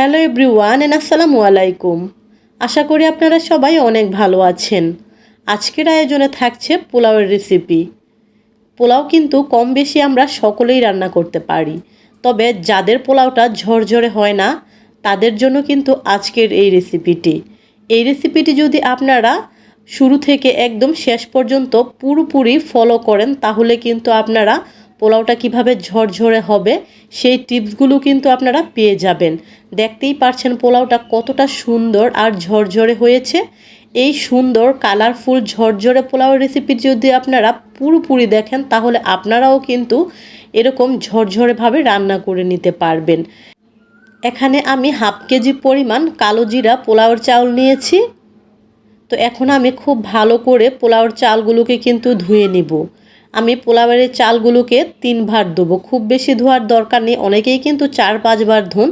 Hello everyone N আসসালামু আলাইকুম। আশা করি আপনারা সবাই অনেক ভালো আছেন। আজকের আয়োজনে থাকছে পোলাওয়ের রেসিপি পোলাও কিন্তু কম বেশি আমরা সকলেই রান্না করতে পারি। তবে যাদের পোলাওটা ঝরঝরে হয় না, তাদের জন্য কিন্তু আজকের এই রেসিপিটি এই রেসিপিটি যদি আপনারা শুরু থেকে একদম শেষ পর্যন্ত পুরোপুরি ফলো করেন, তাহলে কিন্তু আপনারা পোলাওটা কীভাবে ঝরঝরে হবে, সেই টিপসগুলো কিন্তু আপনারা পেয়ে যাবেন। দেখতেই পারছেন পোলাওটা কতটা সুন্দর আর ঝরঝরে হয়েছে। এই সুন্দর, কালারফুল, ঝরঝরে পোলাও রেসিপি যদি আপনারা পুরোপুরি দেখেন, তাহলে আপনারাও কিন্তু এরকম ঝরঝরেভাবে রান্না করে নিতে পারবেন। এখানে আমি হাফ কেজি পরিমাণ কালো জিরা পোলাওর চাউল নিয়েছি। তো এখন আমি খুব ভালো করে পোলাওর চালগুলোকে কিন্তু ধুয়ে নিব। আমি পোলাওয়ের চালগুলোকে তিনবার দেবো খুব বেশি ধোয়ার দরকার নেই। অনেকেই কিন্তু চার, পাঁচবার ধুন,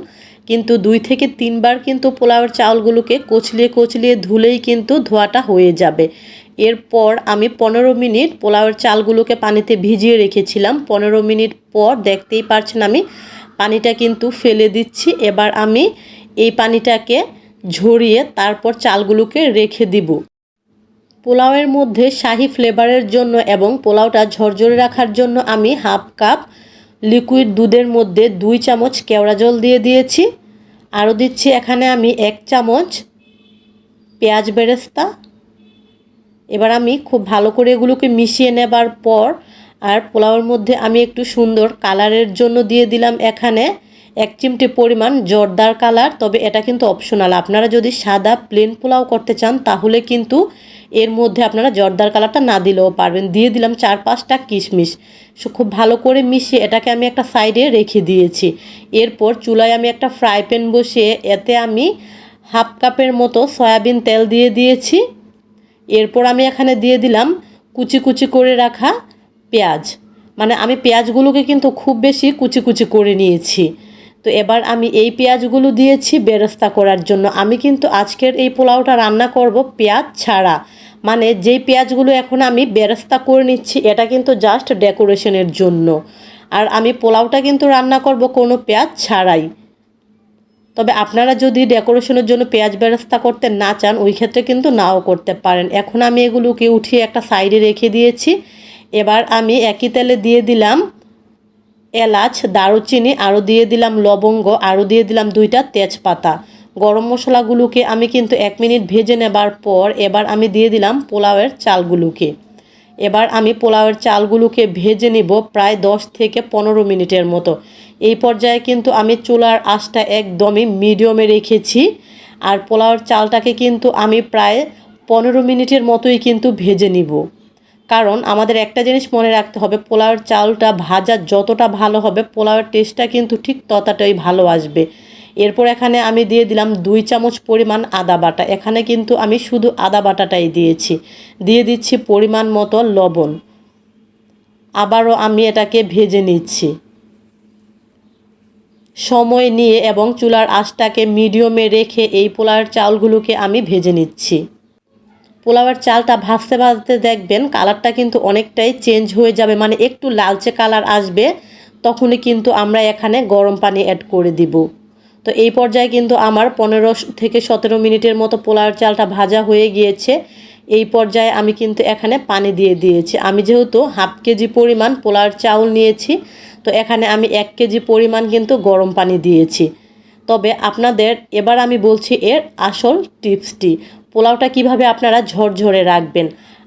কিন্তু দুই থেকে তিনবার কিন্তু পোলাওয়ের চাউলগুলোকে কচলিয়ে কচলিয়ে ধুলেই কিন্তু ধোয়াটা হয়ে যাবে। এরপর আমি পনেরো মিনিট পোলাওয়ের চালগুলোকে পানিতে ভিজিয়ে রেখেছিলাম। পনেরো মিনিট পর দেখতেই পারছেন আমি, পানিটা কিন্তু ফেলে দিচ্ছি। এবার আমি এই পানিটাকে ঝরিয়ে তারপর চালগুলোকে রেখে দিব। পোলাওয়ের মধ্যে শাহি ফ্লেভারের জন্য এবং পোলাওটা ঝরঝরে রাখার জন্য আমি হাফ কাপ লিকুইড দুধের মধ্যে দুই চামচ কেওড়া জল দিয়ে দিয়েছি। আরও দিচ্ছি এখানে আমি এক চামচ পেঁয়াজ বেরেস্তা। এবার আমি খুব ভালো করে এগুলোকে মিশিয়ে নেবার পর আর পোলাওয়ের মধ্যে আমি একটু সুন্দর কালারের জন্য দিয়ে দিলাম এখানে এক চিমটি পরিমাণ জর্দার কালার, তবে এটা কিন্তু অপশনাল আপনারা যদি সাদা প্লেন পোলাও করতে চান, তাহলে কিন্তু এর মধ্যে আপনারা জর্দার কালারটা না দিলেও পারবেন। দিয়ে দিলাম চার পাঁচটা কিশমিশ। খুব ভালো করে মিশিয়ে এটাকে আমি একটা সাইডে রেখে দিয়েছি। এরপর চুলায় আমি একটা ফ্রাই প্যান বসিয়ে এতে আমি হাফ কাপের মতো সয়াবিন তেল দিয়ে দিয়েছি। এরপর আমি এখানে দিয়ে দিলাম কুচি কুচি করে রাখা পেঁয়াজ। মানে আমি পেঁয়াজগুলোকে কিন্তু খুব বেশি কুচি কুচি করে নিয়েছি। তো এবার আমি এই পেঁয়াজগুলো দিয়েছি বেরেস্তা করার জন্য। আমি কিন্তু আজকের এই পোলাওটা রান্না করব পেঁয়াজ ছাড়া। মানে যেই পেঁয়াজগুলো এখন আমি বেরেস্তা করে নিচ্ছি, এটা কিন্তু জাস্ট ডেকোরেশনের জন্য। আর আমি পোলাওটা কিন্তু রান্না করব কোনো পেঁয়াজ ছাড়াই। তবে আপনারা যদি ডেকোরেশনের জন্য পেঁয়াজ বেরেস্তা করতে না চান, ওই ক্ষেত্রে কিন্তু নাও করতে পারেন। এখন আমি এগুলোকে উঠিয়ে একটা সাইডে রেখে দিয়েছি। এবার আমি একই তেলে দিয়ে দিলাম এলাচ, দারুচিনি, আরও দিয়ে দিলাম লবঙ্গ, আরও দিয়ে দিলাম দুইটা তেজপাতা। গরম মশলাগুলোকে আমি কিন্তু এক মিনিট ভেজে নেবার পর এবার আমি দিয়ে দিলাম পোলাওয়ের চালগুলোকে। এবার আমি পোলাওয়ের চালগুলোকে ভেজে নিব প্রায় দশ থেকে পনেরো মিনিটের মতো। এই পর্যায়ে কিন্তু আমি চুলার আঁচটা একদমই মিডিয়ামে রেখেছি আর পোলাওয়ের চালটাকে কিন্তু আমি প্রায় পনেরো মিনিটের মতোই কিন্তু ভেজে নিব। কারণ আমাদের একটা জিনিস মনে রাখতে হবে, পোলাওয়ের চালটা ভাজা যতটা ভালো হবে, পোলাওয়ের টেস্টটা কিন্তু ঠিক ততটাই ভালো আসবে। এরপর এখানে আমি দিয়ে দিলাম দুই চামচ পরিমাণ আদা বাটা। এখানে কিন্তু আমি শুধু আদা বাটাটাই দিয়েছি। দিয়ে দিচ্ছি পরিমাণ মতো লবণ। আবারও আমি এটাকে ভেজে নিচ্ছি। সময় নিয়ে এবং চুলার আঁচটাকে মিডিয়ামে রেখে এই পোলাওয়ের চালগুলোকে আমি ভেজে নিচ্ছি। পোলাওয়ের চালটা ভাজতে ভাজতে দেখবেন কালারটা কিন্তু অনেকটাই চেঞ্জ হয়ে যাবে মানে একটু লালচে কালার আসবে, তখনই কিন্তু আমরা এখানে গরম পানি অ্যাড করে দিব। তো এই পর্যায়ে কিন্তু আমার পনেরো থেকে সতেরো মিনিটের মতো পোলাওয়ের চালটা ভাজা হয়ে গিয়েছে। এই পর্যায়ে আমি কিন্তু এখানে পানি দিয়ে দিয়েছি। আমি যেহেতু হাফ কেজি পরিমাণ পোলাওয়ের চাউল নিয়েছি, তো এখানে আমি এক কেজি পরিমাণ কিন্তু গরম পানি দিয়েছি। তবে আপনাদের এবার আমি বলছি এর আসল টিপসটি, পোলাওটা কীভাবে আপনারা ঝরঝরে রাখবেন।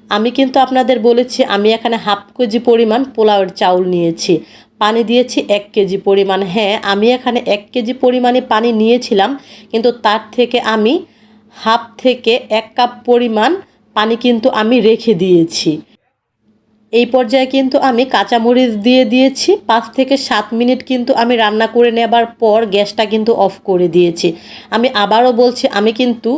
আমি কিন্তু আপনাদের বলেছি, আমি এখানে হাফ কেজি পরিমাণ পোলাওয়ের চাউল নিয়েছি। পানি দিয়েছি এক কেজি পরিমাণ। হ্যাঁ আমি এখানে এক কেজি পরিমাণে পানি নিয়েছিলাম, কিন্তু তার থেকে আমি হাফ থেকে এক কাপ পরিমাণ পানি কিন্তু আমি রেখে দিয়েছি। এই পর্যায়ে কিন্তু আমি কাঁচামরিচ দিয়ে দিয়েছি। পাঁচ থেকে সাত মিনিট কিন্তু আমি রান্না করে নেবার পর গ্যাসটা কিন্তু অফ করে দিয়েছি। আমি আবারও বলছি, আমি কিন্তু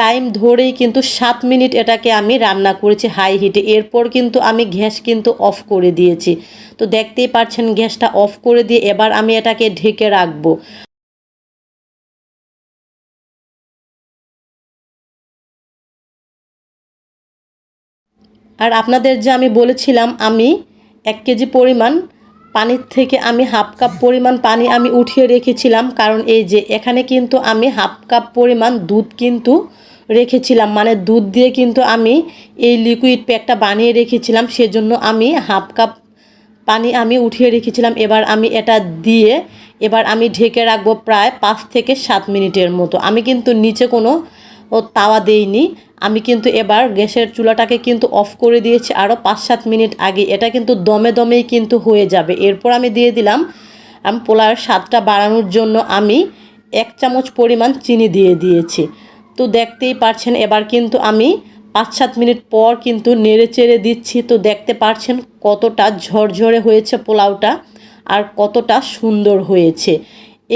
টাইম ধরেই কিন্তু সাত মিনিট এটাকে আমি রান্না করেছি হাই হিটে এরপর কিন্তু আমি গ্যাস কিন্তু অফ করে দিয়েছি। তো দেখতেই পাচ্ছেন গ্যাসটা অফ করে দিয়ে এবার আমি এটাকে ঢেকে রাখব। আর আপনাদের যে আমি বলেছিলাম, আমি এক কেজি পরিমাণ পানির থেকে আমি হাফ কাপ পরিমাণ পানি আমি উঠিয়ে রেখেছিলাম। কারণ এই যে এখানে কিন্তু আমি হাফ কাপ পরিমাণ দুধ কিন্তু রেখেছিলাম। মানে দুধ দিয়ে কিন্তু আমি এই লিকুইড প্যাকটা বানিয়ে রেখেছিলাম, সেজন্য আমি হাফ কাপ পানি আমি উঠিয়ে রেখেছিলাম। এবার আমি এটা দিয়ে এবার আমি ঢেকে রাখব প্রায় পাঁচ থেকে সাত মিনিটের মতো। আমি কিন্তু নিচে কোনো ও তাওয়া দেইনি। আমি কিন্তু এবার গ্যাসের চুলাটাকে কিন্তু অফ করে দিয়েছি আরও পাঁচ সাত মিনিট আগে। এটা কিন্তু দমে দমেই কিন্তু হয়ে যাবে। এরপর আমি দিয়ে দিলাম, আমি পোলার স্বাদটা বাড়ানোর জন্য আমি এক চামচ পরিমাণ চিনি দিয়ে দিয়েছি। তো দেখতেই পারছেন, এবার কিন্তু আমি পাঁচ সাত মিনিট পর কিন্তু নেড়ে চেড়ে দিচ্ছি, তো দেখতে পারছেন কতটা ঝরঝরে হয়েছে পোলাওটা আর কতটা সুন্দর হয়েছে।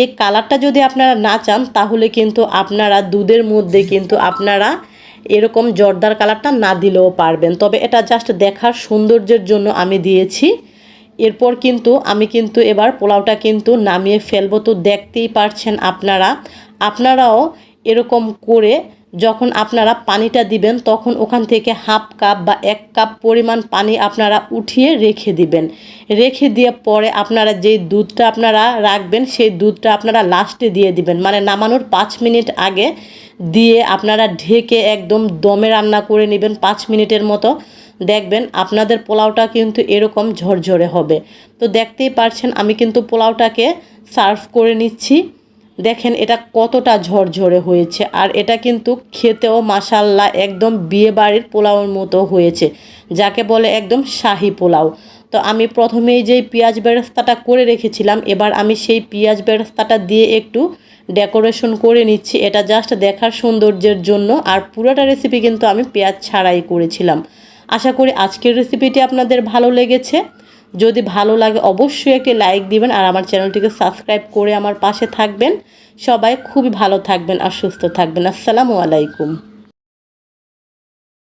এই কালারটা যদি আপনারা না চান, তাহলে কিন্তু আপনারা দুধের মধ্যে কিন্তু আপনারা এরকম জর্দার কালারটা না দিলেও পারবেন। তবে এটা জাস্ট দেখার সৌন্দর্যের জন্য আমি দিয়েছি। এরপর কিন্তু আমি কিন্তু এবার পোলাওটা কিন্তু নামিয়ে ফেলব, তো দেখতেই পারছেন আপনারা। আপনারাও এরকম করে যখন আপনারা পানিটা দিবেন, তখন ওখান থেকে হাফ কাপ বা এক কাপ পরিমাণ পানি আপনারা উঠিয়ে রেখে দিবেন। রেখে দিয়ে পরে আপনারা যেই দুধটা আপনারা রাখবেন, সেই দুধটা আপনারা লাস্টে দিয়ে দিবেন। মানে নামানোর পাঁচ মিনিট আগে দিয়ে আপনারা ঢেকে একদম দমে রান্না করে নেবেন পাঁচ মিনিটের মতো। দেখবেন আপনাদের পোলাওটা কিন্তু এরকম ঝরঝরে হবে। তো দেখতেই পারছেন, আমি কিন্তু পোলাওটাকে সার্ভ করে নিচ্ছি। দেখেন এটা কতটা ঝরঝরে হয়েছে। আর এটা কিন্তু খেতেও মাসাল্লা একদম বিয়ে বাড়ির পোলাওয়ের মতো হয়েছে, যাকে বলে একদম শাহি পোলাও। তো আমি প্রথমেই যেই পেঁয়াজ বেরেস্তাটা করে রেখেছিলাম, এবার আমি সেই পেঁয়াজ বেরেস্তাটা দিয়ে একটু ডেকোরেশন করে নিচ্ছি। এটা জাস্ট দেখার সৌন্দর্যের জন্য, আর পুরোটা রেসিপি কিন্তু আমি পেঁয়াজ ছাড়াই করেছিলাম। আশা করি আজকের রেসিপিটি আপনাদের ভালো লেগেছে। যদি ভালো লাগে অবশ্যই একটি লাইক দিবেন আর আমার চ্যানেলটিকে সাবস্ক্রাইব করে আমার পাশে থাকবেন। সবাই খুবই ভালো থাকবেন আর সুস্থ থাকবেন। আসসালামু আলাইকুম।